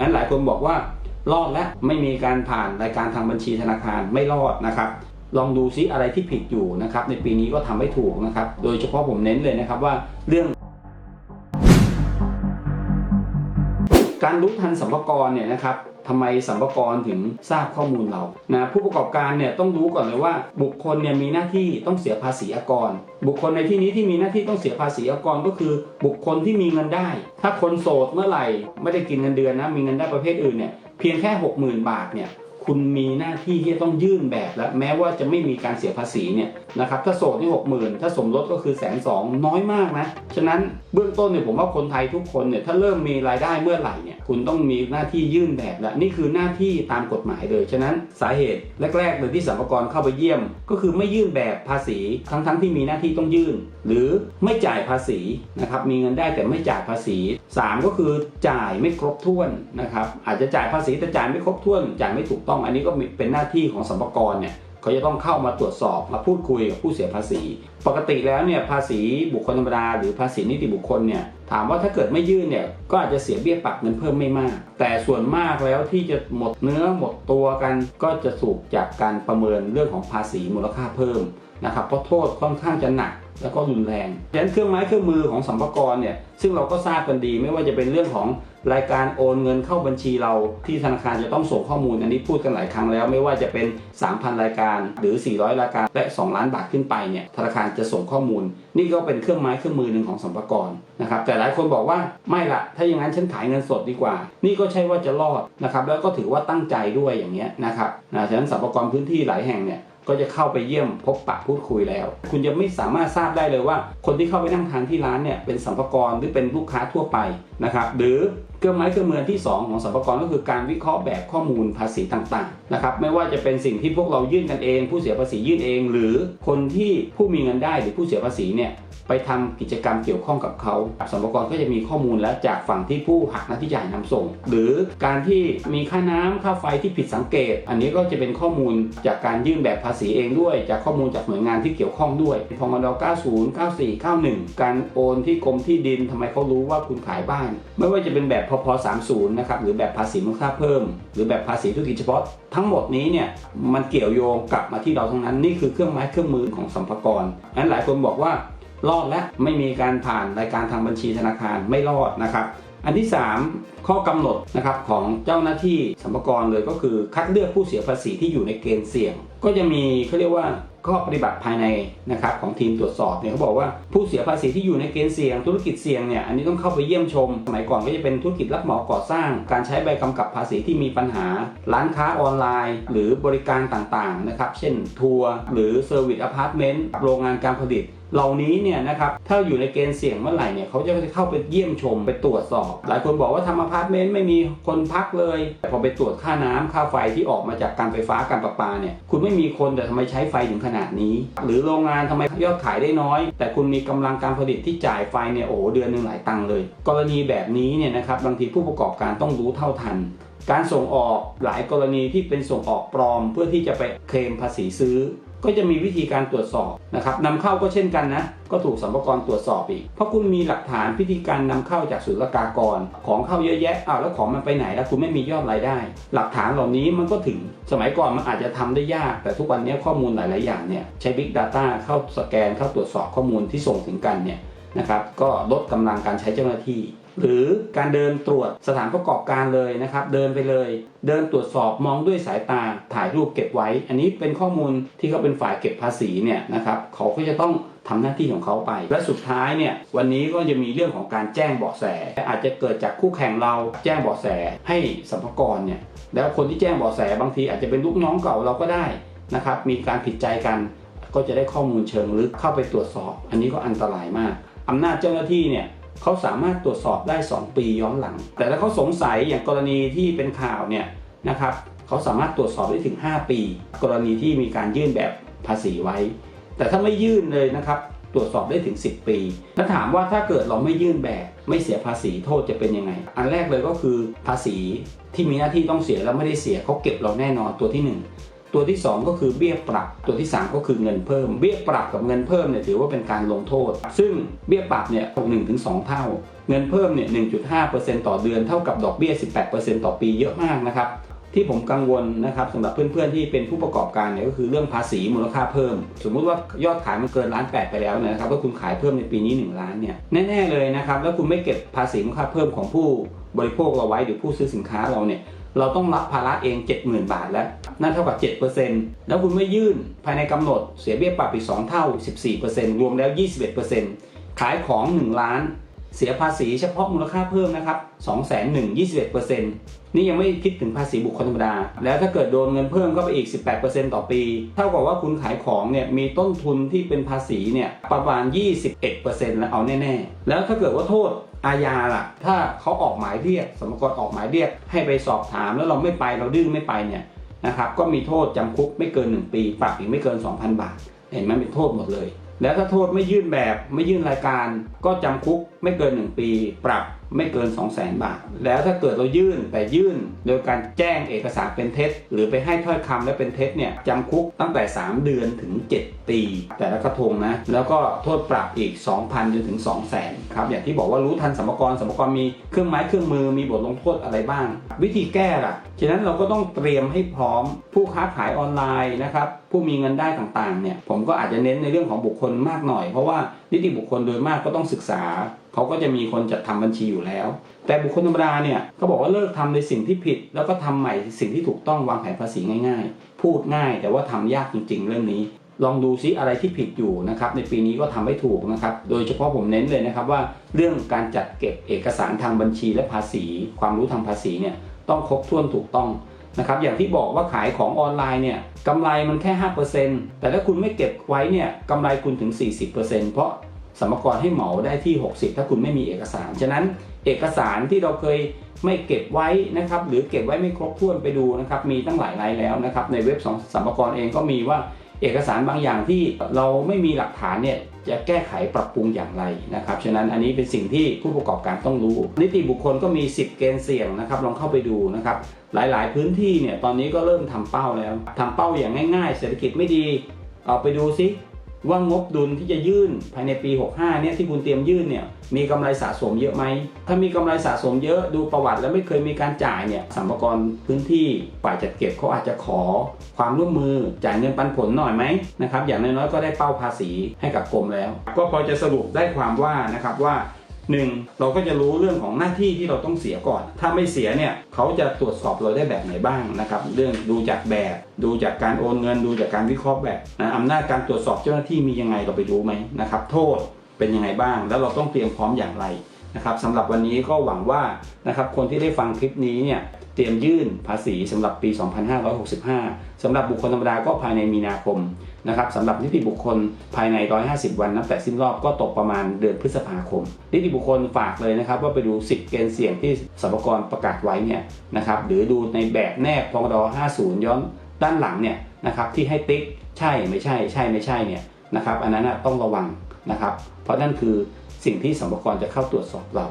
นั้นหลายคนบอกว่ารอดแล้วไม่มีการผ่านรายการทางบัญชีธนาคารไม่รอดนะครับ ลองดูซิอะไรที่ผิดอยู่นะครับในปีนี้ก็ทำให้ถูกนะครับ โดยเฉพาะผมเน้นเลยนะครับว่าเรื่อง การรู้ทันสัมภาระเนี่ยนะครับทำไมสัมภาระถึงทราบข้อมูลเรานะผู้ประกอบการเนี่ยต้องรู้ก่อนเลยว่า บุคคลเนี่ยมีหน้าที่ต้องเสียภาษีอากร บุคคลในที่นี้ที่มีหน้าที่ต้องเสียภาษีอากรก็คือ บุคคลที่มีเงินได้ ถ้าคนโสดเมื่อไหร่ไม่ได้กินเงินเดือนนะมีเงินได้ประเภทอื่นเนี่ยเพียงแค่ 60,000 บาทเนี่ย คุณมีหน้าที่ที่จะต้องยื่นแบบแล้ว แม้ว่าจะไม่มีการเสียภาษีเนี่ยนะครับถ้าโสดนี่หกหมื่นถ้าสมรสก็คือแสนสองน้อยมากนะ ฉะนั้นเบื้องต้นเนี่ยผมว่าคนไทยทุกคนเนี่ยถ้าเริ่มมีรายได้เมื่อไหร่เนี่ยคุณต้องมีหน้าที่ยื่นแบบแล้วนี่คือหน้าที่ตามกฎหมายเลย ฉะนั้นสาเหตุแรกๆเลยที่สรรพากรเข้าไปเยี่ยม ก็คือไม่ยื่นแบบภาษีทั้งๆที่มีหน้าที่ต้องยื่น หรือไม่จ่ายภาษีนะครับมีเงินได้แต่ไม่จ่ายภาษีสามก็คือจ่ายไม่ครบถ้วนนะครับอาจจะจ่ายภาษีแต่จ่ายไม่ครบถ้วนจ่ายไม่ถูกต้องอันนี้ก็เป็นหน้าที่ของสรรพากรเนี่ยเขาจะต้องเข้ามาตรวจสอบมาพูดคุยกับผู้เสียภาษี ปกติแล้วเนี่ยภาษีบุคคลธรรมดาหรือภาษีนิติบุคคลเนี่ยถามว่าถ้าเกิดไม่ยื่นเนี่ยก็อาจจะเสียเบี้ยปรับเงินเพิ่มไม่มาก แต่ส่วนมากแล้วที่จะหมดเนื้อหมดตัวกัน ก็จะถูกจากการประเมินเรื่องของภาษีมูลค่าเพิ่มนะครับเพราะโทษค่อนข้างจะหนัก แล้วก็รุนแรงดังนั้นเครื่องไม้เครื่องมือของสัมภาระเนี่ยซึ่งเราก็ทราบกันดีไม่ว่าจะเป็นเรื่องของรายการโอนเงินเข้าบัญชีเราที่ธนาคารจะต้องส่งข้อมูล อันนี้พูดกันหลายครั้งแล้ว ไม่ว่าจะเป็น 3,000 รายการหรือ 400 รายการและ 2 ล้านบาทขึ้นไปเนี่ยธนาคารจะส่งข้อมูล นี่ก็เป็นเครื่องไม้เครื่องมือหนึ่งของสัมภาระนะครับแต่หลายคนบอกว่าไม่ละถ้าอย่างนั้นฉันขายเงินสดดีกว่า นี่ก็ใช่ว่าจะรอดนะครับแล้วก็ถือว่าตั้งใจด้วยอย่างเงี้ยนะครับนะฉะนั้นสัมภาระพื้นที่หลายแห่งเนี่ย ก็จะเข้าไปเยี่ยมพบปะพูดคุยแล้ว คุณจะไม่สามารถทราบได้เลยว่า คนที่เข้าไปนั่งทานที่ร้านเนี่ยเป็นสัมภาระหรือเป็นลูกค้าทั่วไปนะครับหรือเครื่องไม้เครื่องมือที่ 2 ของสัมภาระก็คือการวิเคราะห์แบบข้อมูลภาษีต่างๆนะครับไม่ว่าจะเป็นสิ่งที่พวกเรายื่นกันเอง ผู้เสียภาษียื่นเอง หรือคนที่ผู้มีเงินได้หรือผู้เสียภาษีเนี่ย ไปทำกิจกรรมเกี่ยวข้องกับเขาสัมภาระก็จะมีข้อมูลแล้วจากฝั่งที่ผู้หักหน้าที่จ่ายนำส่ง หรือการที่มีค่าน้ำค่าไฟที่ผิดสังเกต อันนี้ก็จะเป็นข้อมูลจากการยื่นแบบภาษีเองด้วย จากข้อมูลจากหน่วยงานที่เกี่ยวข้องด้วยพงด90 94 91 การโอนที่กรมที่ดินทำไมเขารู้ว่าคุณขายบ้าน ไม่ว่าจะเป็นแบบพพ30นะครับหรือแบบภาษีมูลค่าเพิ่ม หรือแบบภาษีธุรกิจเฉพาะ ทั้งหมดนี้เนี่ยมันเกี่ยวโยงกลับมาที่เราทั้งนั้นนี่คือเครื่องไม้เครื่องมือของสัมภาระนั้นหลายคนบอกว่า รอดและไม่มีการผ่านรายการทางบัญชีธนาคารไม่รอดนะครับอันที่ 3 ข้อกำหนดนะครับของเจ้าหน้าที่สัมภาระเลยก็คือคัดเลือกผู้เสียภาษีที่อยู่ในเกณฑ์เสี่ยง ก็จะมีเขาเรียกว่าข้อปฏิบัติภายในนะครับของทีมตรวจสอบเนี่ยเขาบอกว่าผู้เสียภาษีที่อยู่ในเกณฑ์เสี่ยง ธุรกิจเสี่ยงเนี่ยอันนี้ต้องเข้าไปเยี่ยมชม สมัยก่อนก็จะเป็นธุรกิจรับเหมาก่อสร้าง การใช้ใบกำกับภาษีที่มีปัญหา ร้านค้าออนไลน์ หรือบริการต่างๆนะครับเช่นทัวร์หรือเซอร์วิสอพาร์ตเมนต์โรงงานการผลิต เหล่านี้เนี่ยนะครับถ้าอยู่ในเกณฑ์เสี่ยงเมื่อไหร่เนี่ยเขาจะเข้าไปเยี่ยมชมไปตรวจสอบ หลายคนบอกว่าทำอพาร์ตเมนต์ไม่มีคนพักเลยแต่พอไปตรวจค่าน้ำค่าไฟที่ออกมาจากการไฟฟ้าการประปาเนี่ยคุณไม่มีคนแต่ทำไมใช้ไฟถึงขนาดนี้ หรือโรงงานทำไมยอดขายได้น้อย แต่คุณมีกำลังการผลิตที่จ่ายไฟเนี่ยโอ้เดือนหนึ่งหลายตังค์เลย กรณีแบบนี้เนี่ยนะครับบางทีผู้ประกอบการต้องรู้เท่าทันการส่งออกหลายกรณีที่เป็นส่งออกปลอม เพื่อที่จะไปเคลมภาษีซื้อ ก็จะมีวิธีการตรวจสอบนะครับนำเข้าก็เช่นกันนะ ก็ถูกสัมภาระตรวจสอบอีก เพราะคุณมีหลักฐานพิธีการนำเข้าจากศุลกากร ของเข้าเยอะแยะอ้าวแล้วของมันไปไหนแล้วคุณไม่มียอดรายได้ หลักฐานเหล่านี้มันก็ถึงสมัยก่อนมันอาจจะทำได้ยาก แต่ทุกวันนี้ข้อมูลหลาย ๆ อย่างเนี่ยใช้ Big Data เข้าสแกนเข้าตรวจสอบข้อมูลที่ส่งถึงกันเนี่ยนะครับก็ลดกำลังการใช้เจ้าหน้าที่ หรือการเดินตรวจสถานประกอบการเลยนะครับ เดินไปเลย เดินตรวจสอบมองด้วยสายตาถ่ายรูปเก็บไว้ อันนี้เป็นข้อมูลที่เขาเป็นฝ่ายเก็บภาษีเนี่ยนะครับเขาก็จะต้องทำหน้าที่ของเขาไป และสุดท้ายเนี่ยวันนี้ก็จะมีเรื่องของการแจ้งเบาะแส อาจจะเกิดจากคู่แข่งเราแจ้งเบาะแสให้สัมภาระเนี่ยแล้วคนที่แจ้งเบาะแสบางทีอาจจะเป็นลูกน้องเก่าเราก็ได้นะครับมีการผิดใจกันก็จะได้ข้อมูลเชิงลึกเข้าไปตรวจสอบ อันนี้ก็อันตรายมากอำนาจเจ้าหน้าที่เนี่ย เขาสามารถตรวจสอบได้ 2 ปีย้อนหลัง แต่ถ้าเขาสงสัยอย่างกรณีที่เป็นข่าวเนี่ยนะครับเขาสามารถตรวจสอบได้ถึง 5 ปี กรณีที่มีการยื่นแบบภาษีไว้ แต่ถ้าไม่ยื่นเลยนะครับตรวจสอบได้ถึง 10 ปีแล้วถามว่าถ้าเกิดเราไม่ยื่นแบบไม่เสียภาษีโทษจะเป็นยังไง อันแรกเลยก็คือภาษีที่มีหน้าที่ต้องเสียแล้วไม่ได้เสียเขาเก็บเราแน่นอนตัวที่หนึ่ง ตัวที่ 2 ก็คือเบี้ยปรับ ตัวที่ 3 ก็คือเงินเพิ่ม เบี้ยปรับกับเงินเพิ่มเนี่ยถือว่าเป็นการลงโทษ ซึ่งเบี้ยปรับเนี่ยหนึ่งถึงสองเท่า เงินเพิ่มเนี่ย1.5%ต่อเดือนเท่ากับดอกเบี้ย18%ต่อปีเยอะมากนะครับ ที่ผมกังวลนะครับสำหรับเพื่อนๆที่เป็นผู้ประกอบการเนี่ยก็คือเรื่องภาษีมูลค่าเพิ่ม สมมุติว่ายอดขายมันเกินล้านแปดไปแล้วนยนะครับว่าคุณขายเพิ่มในปีนี้ 1 ล้านเนี่ยแน่ๆเลยนะครับแล้วคุณไม่เก็บภาษีมูลค่าเพิ่มของผู้บริโภคเราไว้หรือผู้ซื้อสินค้าเราเนี่ยเราต้องรับภาระเอง 70,000 บาทแล้ว นั่นเท่ากับ 7%แล้วคุณไม่ยื่นภายในกำหนดเสียเบี้ยปรับอีก 2 เท่า 14%รวมแล้ว 21%ขายของ 1 ล้าน เสียภาษีเฉพาะมูลค่าเพิ่มนะครับ2 1 0 0 0 21%นี่ยังไม่คิดถึงภาษีบุคคลธรรมดา แล้วถ้าเกิดโดนเงินเพิ่มก็ไปอีก 18%ต่อปี เท่ากับว่าคุณขายของเนี่ยมีต้นทุนที่เป็นภาษีเนี่ยประมาณ 21%แล้วเอาแน่ ๆ แล้วถ้าเกิดว่าโทษอาญาล่ะ ถ้าเขาออกหมายเรียกสมกรออกหมายเรียกให้ไปสอบถามแล้วเราไม่ไปเราดื้อไม่ไปเนี่ยนะครับก็มีโทษจำคุกไม่เกิน 1 ปี ปรับอีกไม่เกิน 2,000 บาท เห็นไหมเป็นโทษหมดเลย แล้วถ้าโทษไม่ยื่นแบบไม่ยื่นรายการก็จำคุกไม่เกิน 1 ปี ปรับไม่เกิน 2 0 0แสนบาท แล้วถ้าเกิดเรายื่นแต่ยื่น โดยการแจ้งเอกสารเป็นเท็จ หรือไปให้ถ้อยคำและเป็นเท็จเนี่ยจำคุกตั้งแต่ 3 เดือนถึง 7 ปีแต่ละกระทงนะ แล้วก็โทษปรับอีก 2,000จนถึง 200,000ครับอย่างที่บอกว่ารู้ทันสมกรสมกรมีเครื่องไม้เครื่องมือมีบทลงโทษอะไรบ้าง วิธีแก้ล่ะฉะนั้นเราก็ต้องเตรียมให้พร้อมผู้ค้าขายออนไลน์นะครับผู้มีเงินได้ต่างๆเนี่ยผมก็อาจจะเน้นในเรื่องของบุคคลมากหน่อย เพราะว่านิติบุคคลโดยมากก็ต้องศึกษาเขาก็จะมีคนจัดทำบัญชีอยู่แล้ว แต่บุคคลธรรมดาเนี่ยก็บอกว่าเลิกทำในสิ่งที่ผิด แล้วก็ทำใหม่สิ่งที่ถูกต้องวางแผนภาษีง่าย ๆ พูดง่ายแต่ว่าทำยากจริง ๆ เรื่องนี้ ลองดูซิอะไรที่ผิดอยู่นะครับในปีนี้ก็ทำให้ถูกนะครับ โดยเฉพาะผมเน้นเลยนะครับว่าเรื่องการจัดเก็บเอกสารทางบัญชีและภาษี ความรู้ทางภาษีเนี่ยต้องครบถ้วนถูกต้องนะครับอย่างที่บอกว่าขายของออนไลน์เนี่ยกำไรมันแค่ 5%แต่ถ้าคุณไม่เก็บไว้เนี่ยกำไรคุณถึง 40%เพราะสมรกรให้เหมาได้ที่ 60 ถ้าคุณไม่มีเอกสาร ฉะนั้นเอกสารที่เราเคยไม่เก็บไว้นะครับหรือเก็บไว้ไม่ครบถ้วนไปดูนะครับมีตั้งหลายรายแล้วนะครับในเว็บของสมรกรเองก็มีว่า เอกสารบางอย่างที่เราไม่มีหลักฐานเนี่ยจะแก้ไขปรับปรุงอย่างไรนะครับฉะนั้นอันนี้เป็นสิ่งที่ผู้ประกอบการต้องรู้ นิติบุคคลก็มี 10 เกณฑ์เสี่ยงนะครับลองเข้าไปดูนะครับหลายๆ พื้นที่เนี่ยตอนนี้ก็เริ่มทำเป้าแล้วทำเป้าอย่างง่าย ๆ เศรษฐกิจไม่ดีเอาไปดูซิ ว่างบดุลที่จะยื่นภายในปี 65 เนี่ยที่คุณเตรียมยื่นเนี่ยมีกำไรสะสมเยอะไหม ถ้ามีกำไรสะสมเยอะดูประวัติแล้วไม่เคยมีการจ่ายเนี่ยสัมภาระพื้นที่ฝ่ายจัดเก็บเขาอาจจะขอความร่วมมือจ่ายเงินปันผลหน่อยไหมนะครับอย่างน้อยๆก็ได้เป้าภาษีให้กับกรมแล้ว ก็พอจะสรุปได้ความว่านะครับว่า หนึ่งเราก็จะรู้เรื่องของหน้าที่ที่เราต้องเสียก่อน ถ้าไม่เสียเนี่ยเขาจะตรวจสอบเราได้แบบไหนบ้างนะครับ เรื่องดูจากแบบ ดูจากการโอนเงิน ดูจากการวิเคราะห์แบบนะอำนาจการตรวจสอบเจ้าหน้าที่มียังไงเราไปดูไหมนะครับ โทษเป็นยังไงบ้าง แล้วเราต้องเตรียมพร้อมอย่างไรนะครับสำหรับวันนี้ก็หวังว่านะครับคนที่ได้ฟังคลิปนี้เนี่ย เตรียมยื่นภาษีสำหรับปี 2565สำหรับบุคคลธรรมดาก็ภายในมีนาคมนะครับสำหรับนิติบุคคลภายใน 150 วันนับแต่สิ้นรอบก็ตกประมาณเดือนพฤษภาคม นิติบุคคลฝากเลยนะครับ ว่าไปดู 10 เกณฑ์เสี่ยงที่สรรพากรประกาศไว้เนี่ยนะครับหรือดูในแบบแนบพงด50 ย้อนด้านหลังเนี่ยนะครับที่ให้ติ๊กใช่ไม่ใช่ใช่ไม่ใช่เนี่ยนะครับอันนั้นต้องระวังนะครับ เพราะนั่นคือสิ่งที่สรรพากรจะเข้าตรวจสอบเรา